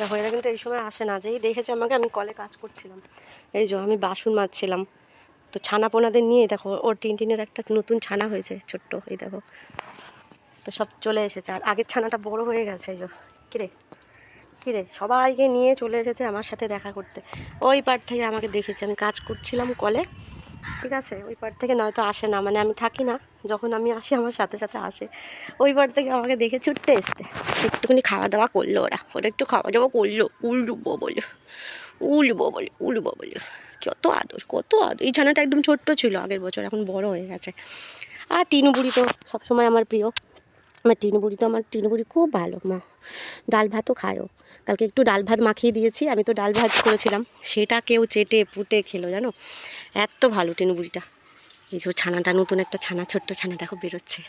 দেখো এরা কিন্তু এই সময় আসে না। যেই দেখেছে আমাকে, আমি কলে কাজ করছিলাম। এই যে আমি বাসন মাজছিলাম। তো ছানা পোনাদের নিয়ে, দেখো, ওর টিনটিনের একটা নতুন ছানা হয়েছে, ছোট্ট, এই দেখো। তো সব চলে এসেছে। আর আগের ছানাটা বড় হয়ে গেছে, এই যে। কিরে? কিরে? সবাইকে নিয়ে চলে এসেছে আমার সাথে দেখা করতে। ওই পার থেকে আমাকে দেখেছে। আমি কাজ করছিলাম কলে ঠিক আছে? ওই পার থেকে নয়তো আসে না। মানে আমি থাকি না। যখন আমি আসি, আমার সাথে সাথে আসে। ওই পার থেকে আমাকে দেখে ছুটতে এসছে। একটুখানি খাওয়া দাওয়া করল ওরা। ওরা একটু খাওয়া দাওয়া করল। উলবো বলে। উলবো বলে উলবো বলে। কত আদর কত আদর। এই ছানাটা একদম ছোট্ট ছিল আগের বছর, এখন বড় হয়ে গেছে। আর টিনু বুড়ি তো সবসময় আমার প্রিয়। আমার টিনু বুড়ি তো আমার টিনু বুড়ি খুব ভালো, মা। ডাল ভাতও খায়ও। কালকে একটু ডাল ভাত মাখিয়ে দিয়েছি। আমি তো ডাল ভাত করেছিলাম। সেটা কেউ চেটে পুটে খেলো, জানো? এত ভালো টিনু বুড়িটা। এই যে ছানাটা, নতুন একটা ছানা, ছোট্ট ছানা, দেখো বেরোচ্ছে।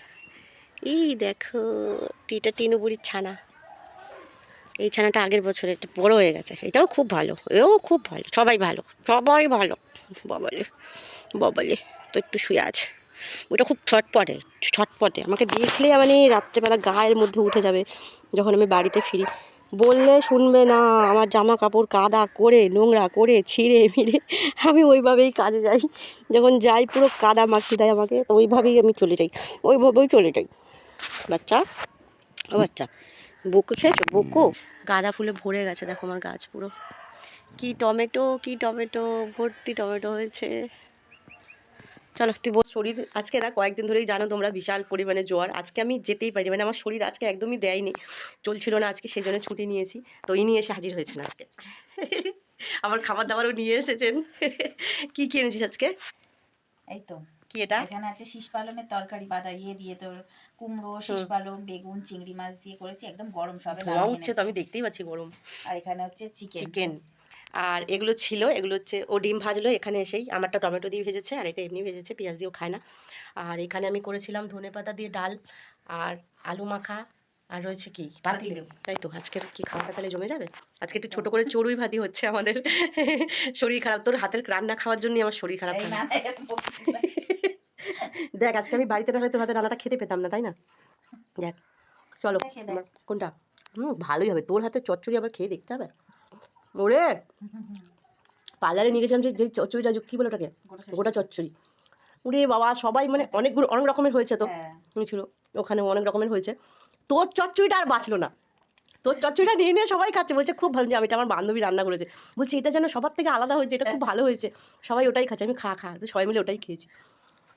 এই দেখো, টিটা টিনু বুড়ির ছানা। এই ছানাটা আগের বছর একটু বড় হয়ে গেছে। এটাও খুব ভালো, এও খুব ভালো, সবাই ভালো সবাই ভালো। বাবালে বাবালে, তো একটু শুয়ে আছে। ওটা খুব ছটপটে ছটপটে। আমাকে দেখলে মানে রাত্রেবেলা গায়ের মধ্যে উঠে যাবে, যখন আমি বাড়িতে ফিরি। বললে শুনবে না, আমার জামা কাপড় কাদা করে, নোংরা করে ছিঁড়ে মিড়ে আমি ওইভাবেই কাজে যাই। যখন যাই পুরো কাদা মাখিয়ে দেয় আমাকে, তো ওইভাবেই আমি চলে যাই, ওইভাবেই চলে যাই। বাচ্চা, ও বাচ্চা, বকো খেয়েছো? বকো? গাঁদা ফুলে ভরে গেছে, দেখো আমার গাছ পুরো। কি টমেটো কি টমেটো, ভর্তি টমেটো হয়েছে। চলো তুই বল শরীর আজকে না কয়েকদিন ধরেই জানো তোমরা বিশাল পরিমাণে জোয়ার আজকে আমি যেতেই পারি মানে আমার শরীর আজকে একদমই দেয়নি। চলছিল না আজকে সেই জন্য ছুটি নিয়েছি। তো ইনি এসে হাজির হয়েছেন আজকে। আবার খাবার দাবারও নিয়ে এসেছেন। কি কি এনেছিস আজকে? এই তো কি এটা? এখানে আছে শীষ পালনের তরকারি বাদা ইয়ে দিয়ে তোর কুমড়ো শীষ পালং বেগুন চিংড়ি মাছ দিয়ে করেছি একদম গরম সবে ধোঁয়া উঠছে তো আমি দেখতেই পাচ্ছি গরম। আর এখানে হচ্ছে চিকেন। চিকেন। আর এগুলো ছিল এগুলো হচ্ছে ও ডিম ভাজলো এখানে এসেই আমারটা টমেটো দিয়ে ভেজেছে আর এটা এমনি ভেজেছে পেঁয়াজ দিয়েও খায় না। আর এখানে আমি করেছিলাম ধনে পাতা দিয়ে ডাল আর আলু মাখা আর রয়েছে কি? পাতিলেবু। তাই তো আজকের কি খাওয়াটা তাহলে জমে যাবে? আজকে একটু ছোট করে চড়ুই ভাতি হচ্ছে আমাদের। শরীর খারাপ তোর হাতের রান্না খাওয়ার জন্যই আমার শরীর খারাপ। দেখ আজকে আমি বাড়িতে না হলে তোর হাতের রান্নাটা খেতে পেতাম না তাই না? দেখ চলো কোনটা? হুম ভালোই হবে। তোর হাতে চচ্চড়ি আবার খেয়ে দেখতে হবে? ওরে! পার্লারে নিয়ে গেছিলাম যে চচ্চড়িটা যে- কি বলে ওটাকে? গোটা চচ্চড়ি। উরে বাবা সবাই মানে অনেকগুলো অনেক রকমের হয়েছে তো। হ্যাঁ। ছিল ওখানে অনেক রকমের হয়েছে। তোর চচ্চড়িটা আর বাঁচলো না। তোর চচ্চড়িটা নিয়ে নিয়ে সবাই খাচ্ছে। বলছে খুব ভালো যে আমি এটা আমার বান্ধবী রান্না করেছে। বলছি এটা যেন সবার থেকে আলাদা হয়েছে এটা খুব ভালো হয়েছে। সবাই ওটাই খাচ্ছে। আমি খা খা তো সবাই মিলে ওটাই খেয়েছি।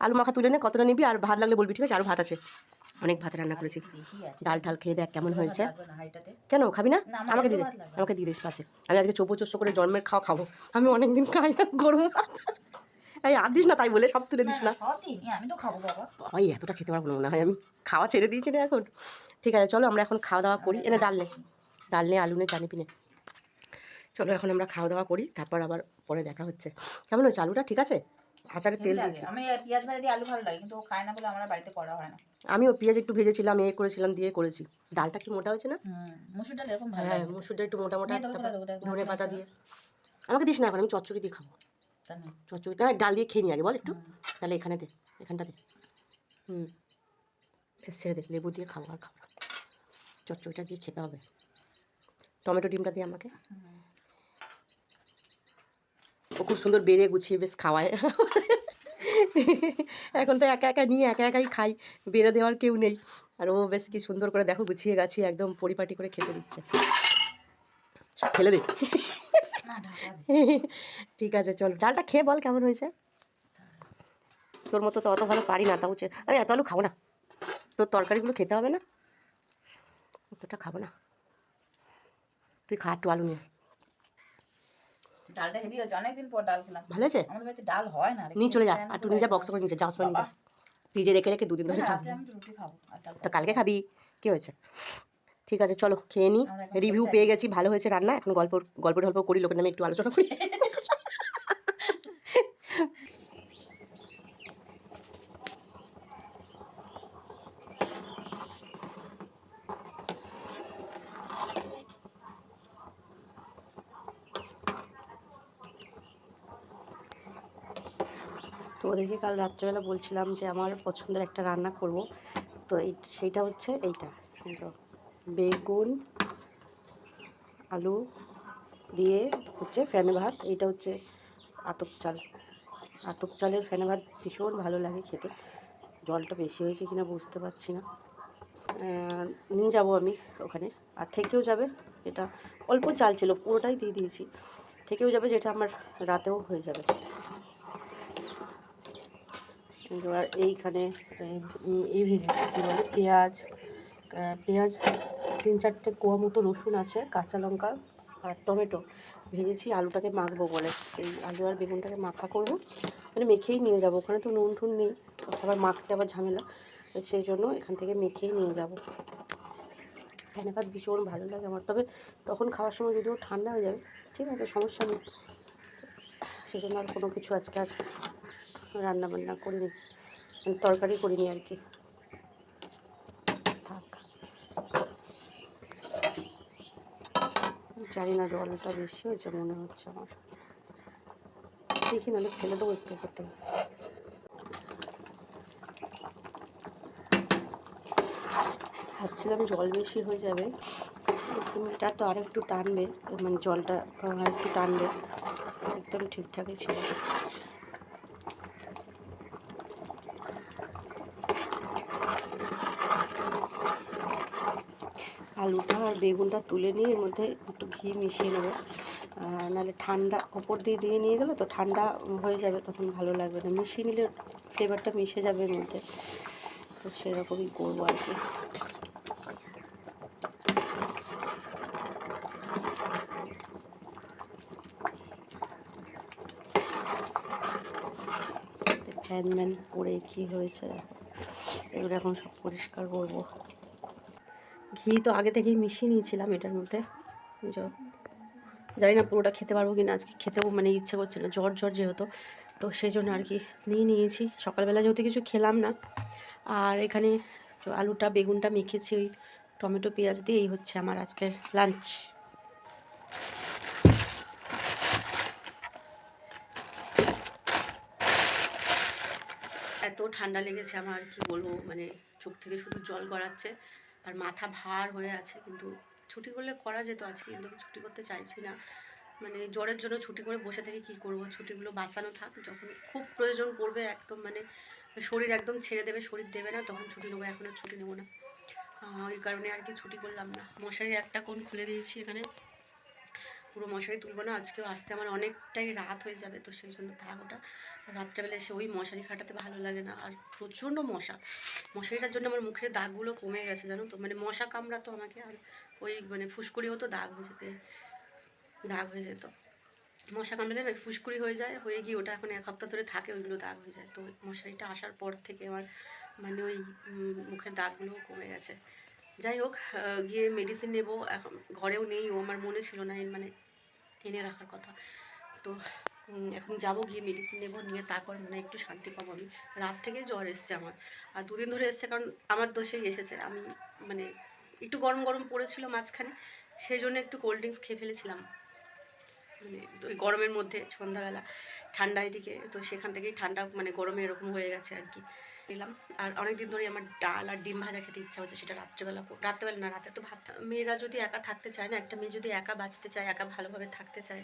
আলু মাখা তুলে নে কতটা নিবি? আর ভাত লাগলে বলবি ঠিক আছে? আরও ভাত আছে। অনেক ভাত রান্না করেছি। ডাল ঠাল খেয়ে দেখ কেমন হয়েছে। কেন? খাবি না? আমাকে দিয়ে। আমাকে দিয়ে দিস পাশে। আমি আজকে চোপো চোস্ত করে জন্মের খাওয়া খাব। আমি অনেকদিন খাই না গরম ভাত। এই আর দিস না তাই বলে সব তুলে দিস না, বাবাই এতটা খেতে পারব না হয়। আমি খাওয়া ছেড়ে দিয়েছি না এখন। ঠিক আছে চলো আমরা এখন খাওয়া দাওয়া করি। এনে ডাল নে। ডাল নে আলু নে চানি পিনে। চলো এখন আমরা খাওয়া দাওয়া করি তারপর আবার পরে দেখা হচ্ছে। কেমন হয়েছে আলুটা? ঠিক আছে? আচারে তেল দিয়েছি আমি পেঁয়াজ ভাজা দিয়ে আলু ভালো লাগে কিন্তু ও খায় না বলে আমার বাড়িতে করা হয় না। আমিও পেঁয়াজ একটু ভেজেছিলাম এ করেছিলাম দিয়ে করেছি। ডালটা কি মোটা হয়েছে না? মুসুর ডাল এরকম ভালো হ্যাঁ লাগে। মুসুরটা একটু মোটা মোটা ধনে পাতা দিয়ে। আমাকে দিস না এখন আমি চচ্চড়ি দিয়ে খাব। চচ্চড়িটা না, ডাল দিয়ে খেয়ে নিই আগে বল একটু। তাহলে এখানে দে এখানটা দে। হুম। ছেড়ে দে লেবু দিয়ে খাব আর খাব। চচ্চড়িটা দিয়ে খেতে হবে। টমেটো ডিমটা দিয়ে আমাকে। ও খুব সুন্দর বেড়ে গুছিয়ে বেশ খাওয়ায়। এখন তো একা একা নিয়ে একা একাই খাই, বেড়ে দেওয়ার কেউ নেই। আর ও বেশ কি সুন্দর করে দেখো গুছিয়ে গাছিয়ে একদম পরিপাটি করে খেতে দিচ্ছে। ফেলে দে। ঠিক আছে, চল। ডালটা খেয়ে বল কেমন হয়েছে? তোর মতো তো অত ভালো পারি না, তাও আমি এত আলু খাব না। তোর তরকারিগুলো খেতে হবে না? অতটা খাব না। তুই খা একটু আলু নিয়ে। ডালটা হেভি হয়েছে অনেকদিন পর ডাল খেলাম। ভালো আছে আমাদের বাড়িতে ডাল হয় না নিয়ে চলে যা আর তুই যা বক্স করে নিচে যা যা বাবা। ফ্রিজে রেখে রেখে দুদিন ধরে খাবি। তো কালকে খাবি? কি হয়েছে? ঠিক আছে চলো খেয়ে নিই রিভিউ পেয়ে গেছি ভালো হয়েছে রান্না। এখন গল্প গল্প টল্প করি লোকের নামে একটু আলোচনা করি তো ওদেরকে কাল রাত্রেবেলা বলছিলাম যে আমার পছন্দের একটা রান্না করব। তো এই, সেইটা হচ্ছে এইটা। এই বেগুন, আলু দিয়ে হচ্ছে ফ্যানে ভাত। এইটা হচ্ছে আতপ চাল। আতপ চালের ফ্যানে ভাত ভীষণ ভালো লাগে খেতে। জলটা বেশি হয়েছে কিনা বুঝতে পারছি না। নিয়ে যাব আমি ওখানে। আর থেকেও যাবে যেটা, অল্প চাল ছিল, পুরোটাই দিয়ে দিয়েছি। থেকেও যাবে যেটা আমার রাতেও হয়ে যাবে। এবার এইখানে এই, ভেজেছি কী বলে পেঁয়াজ পেঁয়াজ তিন চারটে কোয়া মতো রসুন আছে কাঁচা লঙ্কা আর টমেটো। ভেজেছি আলুটাকে মাখবো বলে। এই আলু আর বেগুনটাকে মাখা করব। মানে মেখেই নিয়ে যাব ওখানে তো নুন টুন নেই। আবার মাখতে আবার ঝামেলা। সেই জন্য এখান থেকে মেখেই নিয়ে যাব। ভাত ভীষণ ভালো লাগে আমার। তবে তখন খাওয়ার সময় যদিও ঠান্ডা হয়ে যাবে ঠিক আছে সমস্যা নেই। সেজন্য আর কোনো কিছু আজকে আর রান্না বান্না করিনি, তরকারি করিনি আর কি। জানি না জলটা বেশি হয়েছে মনে হচ্ছে আমার। দেখি নাহলে ফেলে দেবো একটু করতে ভাবছিলাম জল বেশি হয়ে যাবে সিমেন্টটা তো আর একটু টানবে মানে জলটা একটু টানবে, একদম ঠিকঠাকই ছিল আলুটা আর বেগুনটা তুলে নিয়ে এর মধ্যে একটু ঘি মিশিয়ে নেব। নাহলে ঠান্ডা ওপর দিয়ে দিয়ে নিয়ে গেলে তো ঠান্ডা হয়ে যাবে, তখন ভালো লাগবে না। মিশিয়ে নিলে ফ্লেভারটা মিশে যাবে এর মধ্যে। তো সেরকমই করব আর কি। ফ্যান ম্যান পরে কী হয়েছে? এগুলো এখন সব পরিষ্কার করব। ঘি তো আগে থেকেই মিশিয়ে নিয়েছিলাম এটার মধ্যে। জানি না পুরোটা খেতে পারব কি না আজকে খেতেও মানে ইচ্ছে করছে না, জ্বর জ্বর যেহেতু। তো সেই জন্য আর কি নিয়ে নিয়েছি। সকালবেলা যেহেতু কিছু খেলাম না, আর এখানে আলুটা, বেগুনটা মেখেছি, ওই টমেটো, পেঁয়াজ দিয়ে, এই হচ্ছে আমার আজকের লাঞ্চ এত ঠান্ডা লেগেছে আমার, কি বলব মানে চোখ থেকে শুধু জল গড়াচ্ছে। আর মাথা ভার হয়ে আছে, কিন্তু ছুটি করলে করা যেত আজকে, কিন্তু ছুটি করতে চাইছি না। মানে জ্বরের জন্য ছুটি করে বসে থেকে কি করব? ছুটিগুলো বাঁচানো থাক, যখন খুব প্রয়োজন পড়বে একদম মানে শরীর একদম ছেড়ে দেবে, শরীর দেবে না, তখন ছুটি নেব, এখন আর ছুটি নেব না। এই কারণে আর কি ছুটি করলাম না। মশারির একটা কোন খুলে দিয়েছি এখানে। পুরো মশারি তুলবো না, আজকেও আসতে আমার অনেকটাই রাত হয়ে যাবে তো সেই জন্য থাক ওটা রাত্রেবেলা এসে ওই মশারি খাটাতে ভালো লাগে না। আর প্রচণ্ড মশা, মশারিটার জন্য আমার মুখের দাগগুলো কমে গেছে জানো তো মানে মশা কামড়াতো আমাকে আর ওই মানে ফুসকুড়ি হতো দাগ হয়ে যেতে, দাগ হয়ে যেত। মশা কামড়ালে না ফুসকুড়ি হয়ে যায়, হয়ে গিয়ে ওটা এখন এক সপ্তাহ ধরে থাকে ওইগুলো দাগ হয়ে যায়। তো মশারিটা আসার পর থেকে আমার মানে ওই মুখের দাগগুলোও কমে গেছে। যাই হোক গিয়ে মেডিসিন নেব, এখন ঘরেও নেই, ও আমার মনে ছিল না মানে এনে রাখার কথা। তো এখন যাব গিয়ে মেডিসিন নেব, নিয়ে তারপর মানে একটু শান্তি পাবো আমি। রাত থেকে জ্বর এসছে আমার। আর দুদিন ধরে এসছে কারণ আমার দোষেই এসেছে। আমি মানে একটু গরম গরম পড়েছিল মাঝখানে, সেই জন্য একটু কোল্ড ড্রিঙ্কস খেয়ে ফেলেছিলাম। মানে ওই গরমের মধ্যে সন্ধ্যাবেলা। ঠান্ডা এদিকে তো সেখান থেকেই ঠান্ডা মানে গরমে এরকম হয়ে গেছে আর কি। পেলাম আর অনেক দিন ধরেই আমার ডাল আর ডিম ভাজা খেতে ইচ্ছা হচ্ছে, সেটা রাত্রেবেলা রাত্রেবেলা না, রাতে তো ভাত মেয়েরা যদি একা থাকতে চায় না, একটা মেয়ে যদি একা বাঁচতে চায়, একা ভালোভাবে থাকতে চায়,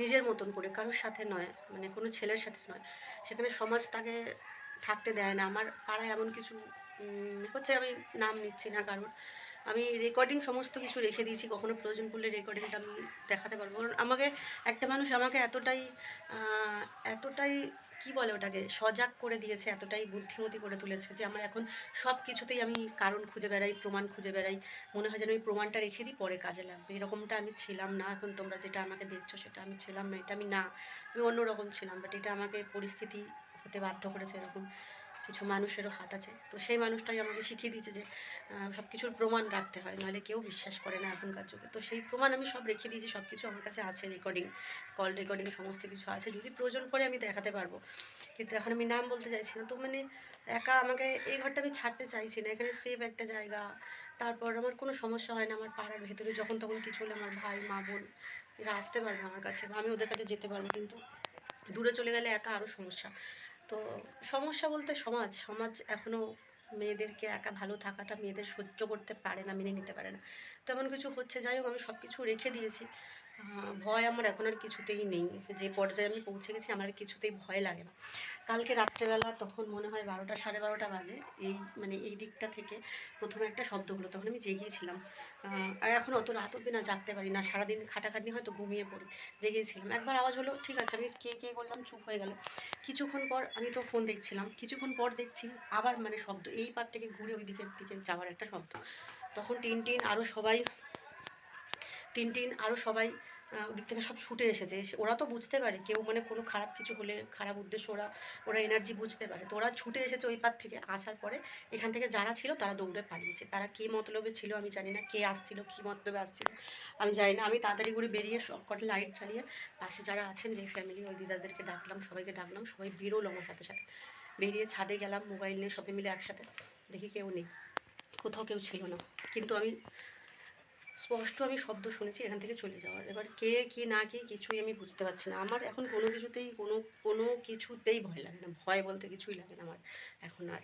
নিজের মতন করে, কারোর সাথে নয় মানে কোনো ছেলের সাথে নয়। সেখানে সমাজ তাকে থাকতে দেয় না। আমার পাড়ায় এমন কিছু হচ্ছে আমি নাম নিচ্ছি না কারণ আমি রেকর্ডিং সমস্ত কিছু রেখে দিয়েছি, কখনো প্রয়োজন পড়লে রেকর্ডিংটা আমি দেখাতে পারব। কারণ আমাকে, একটা মানুষ আমাকে এতটাই এতটাই কি বলে ওটাকে? সজাগ করে দিয়েছে, এতটাই বুদ্ধিমতী করে তুলেছে যে আমার এখন সব কিছুতেই আমি কারণ খুঁজে বেড়াই, প্রমাণ খুঁজে বেড়াই। মনে হয় যেন ওই প্রমাণটা রেখে দিই, পরে কাজে লাগবে। এরকমটা আমি ছিলাম না এখন তোমরা যেটা আমাকে দেখছ সেটা আমি ছিলাম না, এটা আমি না। আমি অন্যরকম ছিলাম বাট এটা আমাকে পরিস্থিতি হতে বাধ্য করেছে এরকম। কিছু মানুষেরও হাত আছে। তো সেই মানুষটাই আমাকে শিখিয়ে দিয়েছে যে সব কিছুর প্রমাণ রাখতে হয়, নাহলে কেউ বিশ্বাস করে না এখনকার যুগে। তো সেই প্রমাণ আমি সব রেখে দিয়েছি সব কিছু আমার কাছে আছে রেকর্ডিং কল রেকর্ডিং সমস্ত কিছু আছে। যদি প্রয়োজন পড়ে আমি দেখাতে পারব। কিন্তু এখন আমি নাম বলতে চাইছি না। তো মানে একা আমাকে এই ঘরটা আমি ছাড়তে চাইছি না। এখানে সেফ একটা জায়গা, তারপর আমার কোনো সমস্যা হয় না আমার পাড়ার ভেতরে। যখন তখন কিছু হলে আমার ভাই, মা, বোন এরা আসতে পারবে আমার কাছে বা আমি ওদের কাছে যেতে পারব। কিন্তু দূরে চলে গেলে একা আরও সমস্যা। তো সমস্যা বলতে সমাজ সমাজ এখনও মেয়েদেরকে একা ভালো থাকাটা, মেয়েদের সহ্য করতে পারে না, মেনে নিতে পারে না। তেমন কিছু হচ্ছে, যাই হোক, আমি সব কিছু রেখে দিয়েছি। ভয় আমার এখন আর কিছুতেই নেই। যে পর্যায়ে আমি পৌঁছে গেছি, আমার কিছুতেই ভয় লাগে না। কালকে রাত্রেবেলা তখন মনে হয় বারোটা, সাড়ে বারোটা বাজে, এই মানে এই দিকটা থেকে প্রথমে একটা শব্দ হলো, তখন আমি জেগেছিলাম আর এখন অত রাত অব্দি না জাগতে পারি না, সারাদিন খাটাখাটনি হয়তো ঘুমিয়ে পড়ি জেগেছিলাম একবার আওয়াজ হলো, ঠিক আছে, আমি কে কে করলাম চুপ হয়ে গেল। কিছুক্ষণ পর আমি তো ফোন দেখছিলাম, কিছুক্ষণ পর দেখছি আবার মানে শব্দ, এই পার থেকে ঘুরে ওই দিকের দিকে যাওয়ার একটা শব্দ। তখন টিন টিন আরও সবাই টিন টিন আরও সবাই ওদিক থেকে সব ছুটে এসেছে। এসে- ওরা তো বুঝতে পারে, কেউ মানে কোনো খারাপ কিছু হলে, খারাপ উদ্দেশ্য ওরা ওরা এনার্জি বুঝতে পারে। তো ওরা ছুটে এসেছে ওই পার থেকে, আসার পরে এখান থেকে যারা ছিল তারা দৌড়ে পালিয়েছে। তারা কী মতলবে ছিল আমি জানি না, কে আসছিল, কী মতলবে আসছিল, আমি জানি না। আমি তাড়াতাড়ি করে বেরিয়ে কটা লাইট চালিয়ে পাশে যারা আছেন, যে ফ্যামিলি ওই দিদাদেরকে ডাকলাম, সবাইকে ডাকলাম, সবাই বেরোলো আমার সাথে সাথে। বেরিয়ে ছাদে গেলাম মোবাইল নিয়ে সবাই মিলে একসাথে। দেখি কেউ নেই, কোথাও কেউ ছিল না। কিন্তু আমি স্পষ্ট আমি শব্দ শুনেছি, এখান থেকে চলে যাওয়ার এবার কে, কি, না, কি, কিছুই আমি বুঝতে পারছি না। আমার এখন কোনো কিছুতেই, কোনো কোনো কিছুতেই ভয় লাগে না। ভয় বলতে কিছুই লাগে না আমার এখন আর।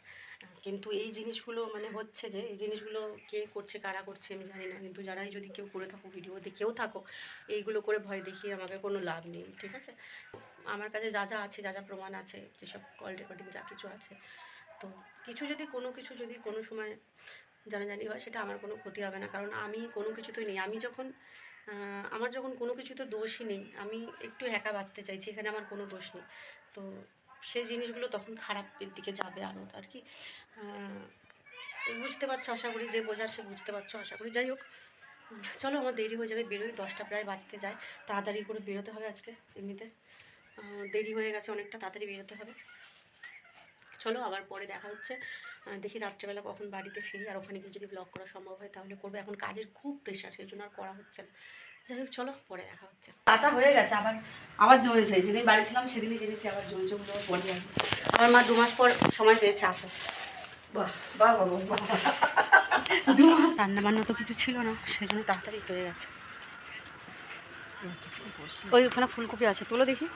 কিন্তু এই জিনিসগুলো মানে হচ্ছে যে, এই জিনিসগুলো কে করছে, কারা করছে আমি জানি না। কিন্তু যারাই যদি কেউ করে থাকো ভিডিও দেখেও থাকো এইগুলো করে ভয় দেখিয়ে আমাকে কোনো লাভ নেই, ঠিক আছে? আমার কাছে যা যা আছে, যা যা প্রমাণ আছে, যেসব কল রেকর্ডিং যা কিছু আছে, তো কিছু যদি, কোনো কিছু যদি কোনো সময় জানাজানি হয়, সেটা আমার কোনো ক্ষতি হবে না। কারণ আমি কোনো কিছুতেই নেই। আমি যখন আমার যখন কোনো কিছুতে দোষই নেই, আমি একটু একা বাঁচতে চাইছি, এখানে আমার কোনো দোষ নেই। তো সেই জিনিসগুলো তখন খারাপের দিকে যাবে আরও আর কি। বুঝতে পারছ আশা করি, যে বোঝার সে বুঝতে পারছ আশা করি। যাই হোক, চলো আমার দেরি হয়ে যাবে, বেরোই। দশটা প্রায় বাজতে যায়। তাড়াতাড়ি করে বেরোতে হবে আজকে এমনিতে। দেরি হয়ে গেছে অনেকটা, তাড়াতাড়ি বেরোতে হবে। চলো আবার পরে দেখা হচ্ছে। দেখি রাত্রেবেলা কখন বাড়িতে ফিরি আর ওখানে গিয়ে যদি ব্লগ করা সম্ভব হয় তাহলে করব। এখন কাজের খুব প্রেশার সেই জন্য আর করা হচ্ছে না। যাই হোক চলো পরে দেখা হচ্ছে। কাঁচা হয়ে গেছে আবার আবার জমেছে যেদিন বাড়ি ছিলাম সেদিনই জেনেছি আবার জমেছে বলে আবার পরে আসবে। আমার মা দু মাস পর সময় পেয়েছে আসার। বাহ বাহ বাহ বাহ, বাহ। দু মাস রান্না বান্না তো কিছু ছিল না সেই জন্য তাড়াতাড়ি গেছে। ওই ওখানে ফুলকপি আছে তোলো দেখি।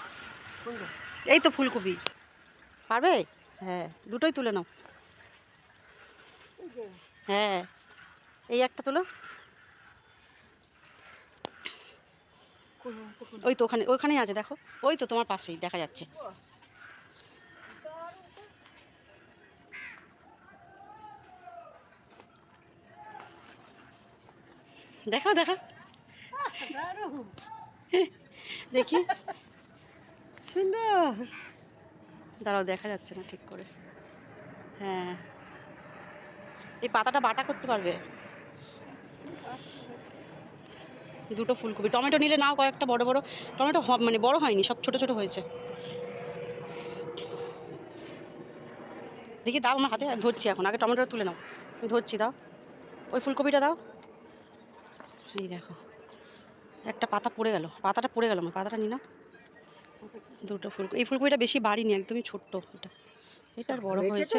এই তো ফুলকপি। পারবে? হ্যাঁ দুটোই তুলে নাও। হ্যাঁ এই একটা তোলো। ওই তো ওখানে ওইখানেই আছে দেখো। ওই তো তোমার পাশেই দেখা যাচ্ছে। দেখাও দেখাও দেখি। সুন্দর। দাঁড়াও দেখা যাচ্ছে না ঠিক করে। হ্যাঁ। এই পাতাটা বাটা করতে পারবে। দুটো ফুলকপি। টমেটো নিলে নাও কয়েকটা বড় বড়। টমেটো মানে বড় হয়নি সব ছোট ছোট হয়েছে। দেখি দাও আমার হাতে ধরছি এখন। আগে টমেটোটা তুলে নাও। আমি ধরছি দাও। ওই ফুলকপিটা দাও। এই দেখো একটা পাতা পড়ে গেল। পাতাটা পড়ে গেল আমার পাতাটা নি না দুটো ফুলকপি। এই ফুলকপিটা বেশি বাড়িনি একদমই ছোট্ট। এটা এটা বড় হয়েছে।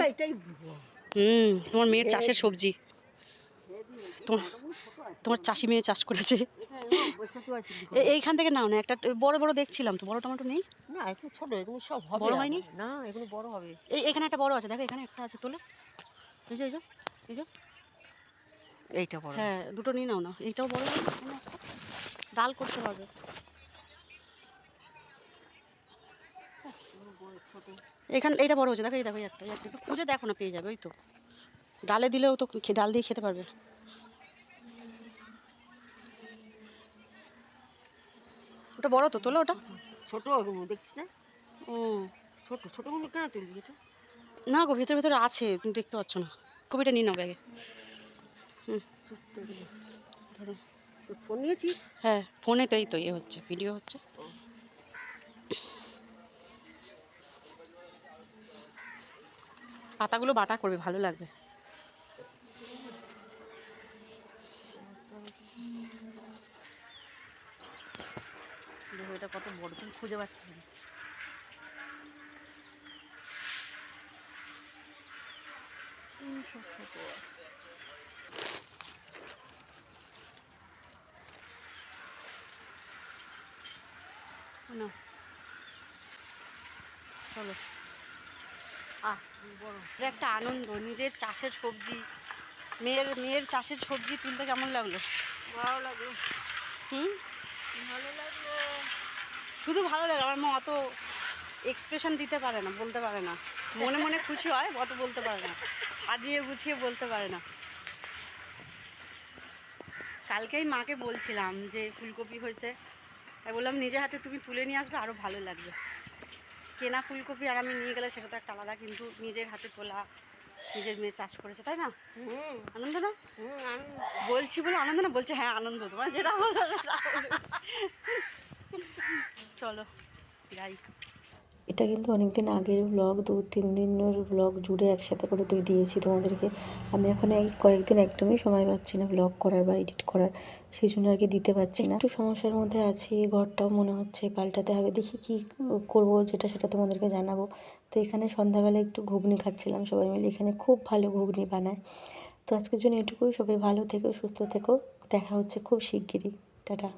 হুম তোমার মেয়ের চাষের সবজি। তোমার তোমার চাষি মেয়ে চাষ করেছে। এইখান থেকে নাও না একটা বড় বড় দেখছিলাম তো বড় টমেটো নেই? না এখন ছোট এগুলো সব হবে বড় হয়নি? না এগুলো বড় হবে। এই এখানে একটা বড় আছে দেখো এখানে একটা আছে তোলো। এই যে এই যে এই যে। এইটা বড়। হ্যাঁ দুটো নিয়ে নাও না এইটাও বড় ডাল করতে হবে। এখানে এইটা বড় হচ্ছে দেখো এই দেখো একটা একটু। খুঁজে দেখো না পেয়ে যাবে ওই তো। ডালে দিলেও তো ডাল দিয়ে খেতে পারবে। ওটা বড় তো তোলো ওটা। ছোট দেখছিস না? ও। ছোট ছোটগুলো কেন তুলবি এটা? না গো ভেতরে ভেতরে আছে তুমি দেখতে পাচ্ছ না। কবিটা নিয়ে নাও ব্যাগে। ধরো ফোন নিয়েছিস? হ্যাঁ ফোনে তো এই তো ইয়ে হচ্ছে ভিডিও হচ্ছে। পাতাগুলো বাটা করবে ভালো লাগবে। এটা কত বড় তুমি খুঁজে পাচ্ছি না। চলো। আহ বড় একটা আনন্দ নিজের চাষের সবজি মেয়ের মেয়ের চাষের সবজি তুলতে কেমন লাগল? ভালো লাগল। হুম? ভালো লাগল। শুধু ভালো লাগে আমার মা অত এক্সপ্রেশন দিতে পারে না বলতে পারে না। মনে মনে খুশি হয় অত বলতে পারে না। সাজিয়ে গুছিয়ে বলতে পারে না। কালকেই মাকে বলছিলাম যে ফুলকপি হয়েছে। তাই বললাম নিজে হাতে তুমি তুলে নিয়ে আসবে আরও ভালো লাগবে। কেনা ফুলকপি আর আমি নিয়ে গেলে সেটা তো একটা আলাদা কিন্তু নিজের হাতে তোলা নিজের মেয়ে চাষ করেছে তাই না? আনন্দ না? বলছি বলে আনন্দ না? বলছে হ্যাঁ আনন্দ তোমার যেটা বলো। চলো যাই। এটা কিন্তু অনেক দিন আগের ব্লগ দু, তিন দিনের ব্লগ জুড়ে একসাথে করে তুই দিয়েছি তোমাদেরকে। আমি এখন এই কয়েকদিন একদমই সময় পাচ্ছি না ব্লগ করার বা এডিট করার, সেই জন্য আর কি দিতে পারছি না। একটু সমস্যার মধ্যে আছি, ঘরটাও মনে হচ্ছে পাল্টাতে হবে। দেখি কি করব যেটা সেটা তোমাদেরকে জানাব। তো এখানে সন্ধ্যাবেলা একটু ঘুগনি খাচ্ছিলাম সবাই মিলে। এখানে খুব ভালো ঘুগনি বানায়। তো আজকের জন্য এটুকুই। সবাই ভালো থেকো, সুস্থ থেকো। দেখা হচ্ছে খুব শিগগিরই। টাটা।